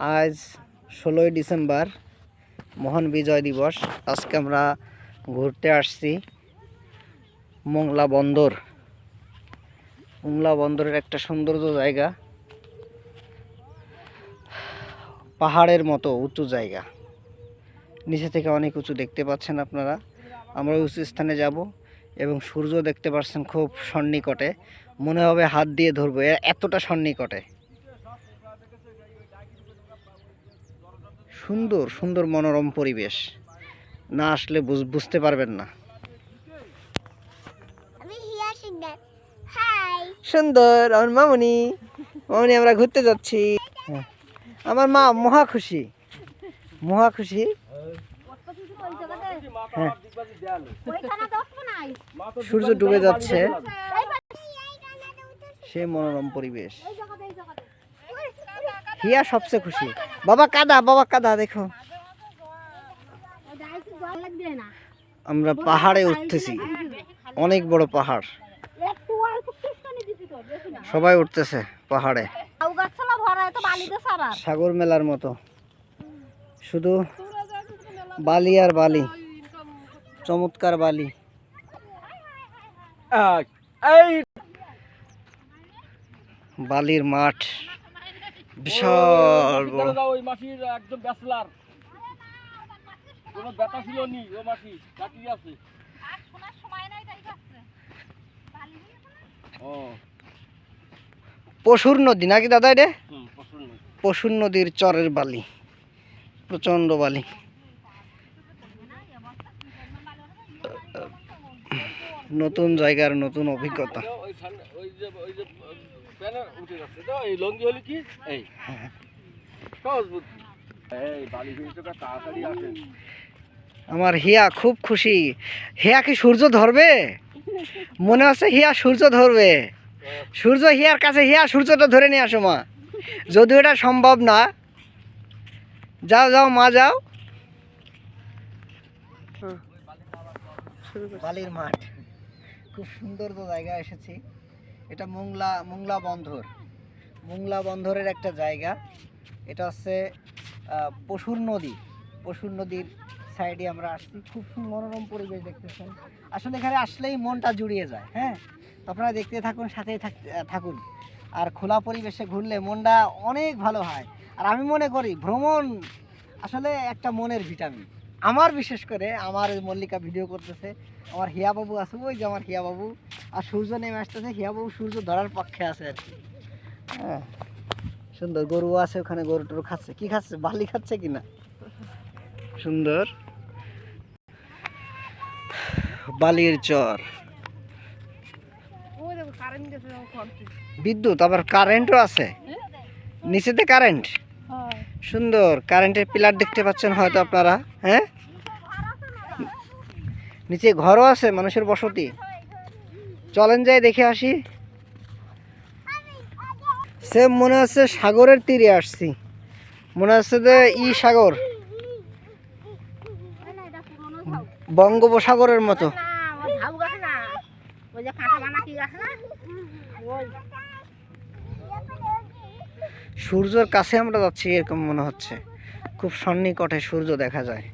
আজ ষোলোই ডিসেম্বর মহান বিজয় দিবস। আজকে আমরা ঘুরতে আসছি মোংলা বন্দর। মোংলা বন্দরের একটা সৌন্দর্য জায়গা। পাহাড়ের মতো উঁচু জায়গা। নিচে থেকে অনেক উঁচু দেখতে পাচ্ছেন আপনারা। আমরা উঁচু স্থানে যাব এবং সূর্য দেখতে পাচ্ছেন খুব সন্নিকটে। মনে হবে হাত দিয়ে ধরবো এতটা সন্নিকটে। সুন্দর সুন্দর মনোরম পরিবেশ। না আসলে বুঝ- বুঝতে পারবেন না। আমি সিকদার হাই। সুন্দর আমার মামনি। মামনি আমরা ঘুরতে যাচ্ছি। হ্যাঁ। আমার মা মহা খুশি। মহা খুশি। হ্যাঁ। সূর্য ডুবে যাচ্ছে। সে মনোরম পরিবেশ। হিয়া সবচেয়ে খুশি। বাবা কাদা বাবা কাদা দেখো। আমরা পাহাড়ে উঠতেছি। অনেক বড় পাহাড়। সবাই উঠতেছে পাহাড়ে। সাগর মেলার মতো। শুধু বালি আর বালি। চমৎকার বালি। বালির মাঠ। বিশাল বড়। ওই মাসির একদম ব্যাচলার কোনো ব্যথা ছিল নি ও মাসি? চাকরি আছে? ও। পশুর নদী নাকি দাদা রে পশুর নদীর চরের বালি প্রচণ্ড বালি। নতুন জায়গার নতুন অভিজ্ঞতা। ওই ঠান্ডা ওই যে ওই যে ব্যানার উঠে যাচ্ছে। তো এই লঙ্গি হলে কি? এই। সহজ বুদ্ধি। এই বালি তাড়াতাড়ি আসেন আমার হিয়া খুব খুশি। হিয়া কি সূর্য ধরবে? মনে হচ্ছে হিয়া সূর্য ধরবে? সূর্য হিয়ার কাছে হিয়া সূর্যটা ধরে নিয়ে আসো মা। যদিও এটা সম্ভব না। যাও যাও মা যাও। বালির মাঠ। খুব সুন্দর তো জায়গা এসেছি। এটা মোংলা মোংলা বন্দর। মোংলা বন্দরের একটা জায়গা। এটা হচ্ছে পশুর নদী। পশুর নদীর সাইডে আমরা আসছি। খুব মনোরম পরিবেশ দেখতেছেন। আসলে এখানে আসলেই মনটা জুড়িয়ে যায় হ্যাঁ? আপনারা দেখতে থাকুন, সাথেই থাক- থাকুন। আর খোলা পরিবেশে ঘুরলে মনটা অনেক ভালো হয়। আর আমি মনে করি, ভ্রমণ আসলে একটা মনের ভিটামিন। আমার বিশেষ করে, আমার মল্লিকা ভিডিও করতেছে। আমার হিয়া বাবু আছে, ওই যে আমার হিয়া বাবু আর সূর্য নেমে আসতেছে হিয়া বাবু সূর্য ধরার পক্ষে আছে আর কি। হ্যাঁ সুন্দর গরু আছে ওখানে গরু টরু খাচ্ছে। কি খাচ্ছে? বালি খাচ্ছে কিনা? সুন্দর। বালির চর বিদ্যুৎ আবার কারেন্টও আছে? নিচেতে কারেন্ট সুন্দর কারেন্টের পিলার দেখতে পাচ্ছেন হয়তো আপনারা হ্যাঁ? নিচে ঘরও আছে মানুষের বসতি। চলেন যাই, দেখে আসি। সেম মনে হচ্ছে সাগরের তীরে আসছি। মনে হচ্ছে যে ই সাগর। বঙ্গোপসাগরের মতো। সূর্যের কাছে আমরা যাচ্ছি, এরকম মনে হচ্ছে। খুব সন্নিকটে সূর্য দেখা যায়।